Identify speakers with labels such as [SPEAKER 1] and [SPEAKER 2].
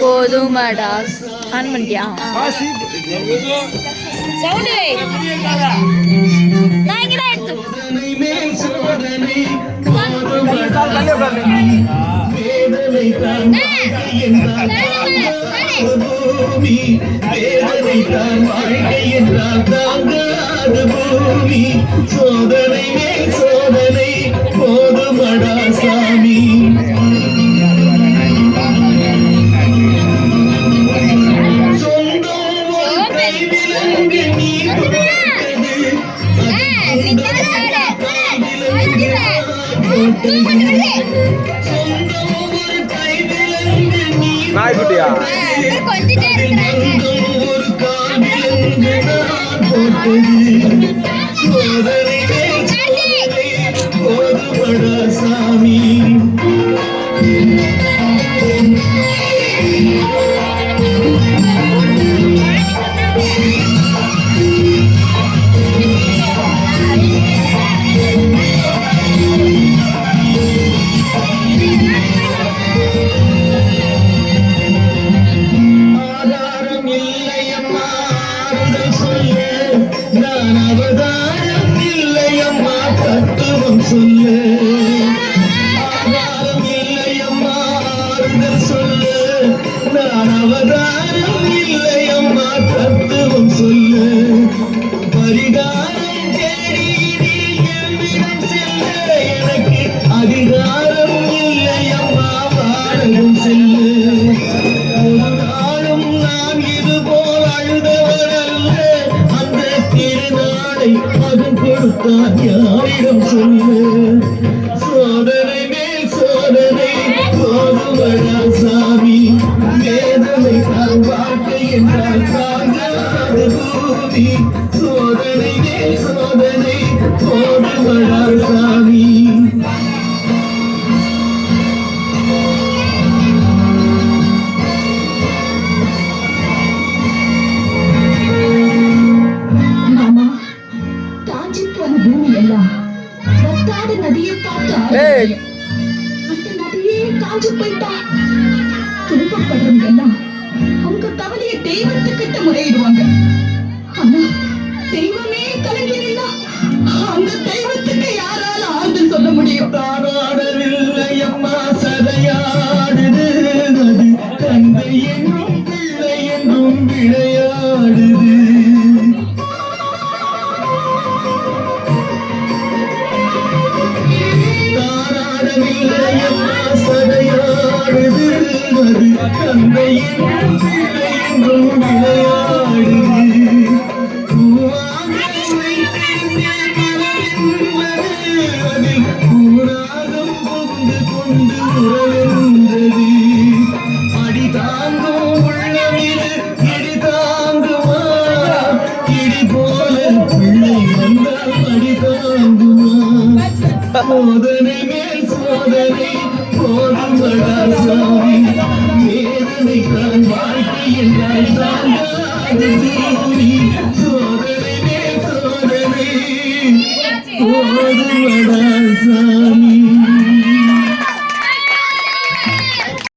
[SPEAKER 1] போதுமாடா. On பண்ணிட்டியா? Sound நான் இங்கே தான் எடுத்து
[SPEAKER 2] சோதனை மேல் சோதனை போதுமடா சாமி.
[SPEAKER 3] நாய்க்குட்டியா
[SPEAKER 1] கொஞ்சிட்டே இருக்கிறாங்க
[SPEAKER 2] இல்லையம்மா சொல்லு. சொல்ல. நான் அவதாரம் தத்துவம் பரிகாரம் தேடி எனக்கு அதிகாரம் மகன் யாரிடம் சொல்லு. சோதனை மேல் சோதனை போதுவடா சாமி. வேதனை தான் வாழ்க்கை என்றால் தாங்காத பூமி.
[SPEAKER 4] நதியே காஞ்சி போயிட்டா? துன்பப்படுறவங்க எல்லாம் அவங்க கவலைய தெய்வத்துக்கிட்ட முறையிடுவாங்க. ஆனா தெய்வமே கலங்கி நின்னா அந்த தெய்வத்துக்கு யாரால ஆறுதல் சொல்ல முடியும்?
[SPEAKER 2] தாராடவில்லை அம்மா சதையாடுது அது தந்தை என்றும் பிள்ளை என்றும் விளையாடுது சோதனை மேல் சோதனை போதும் சாமி 我的爱在。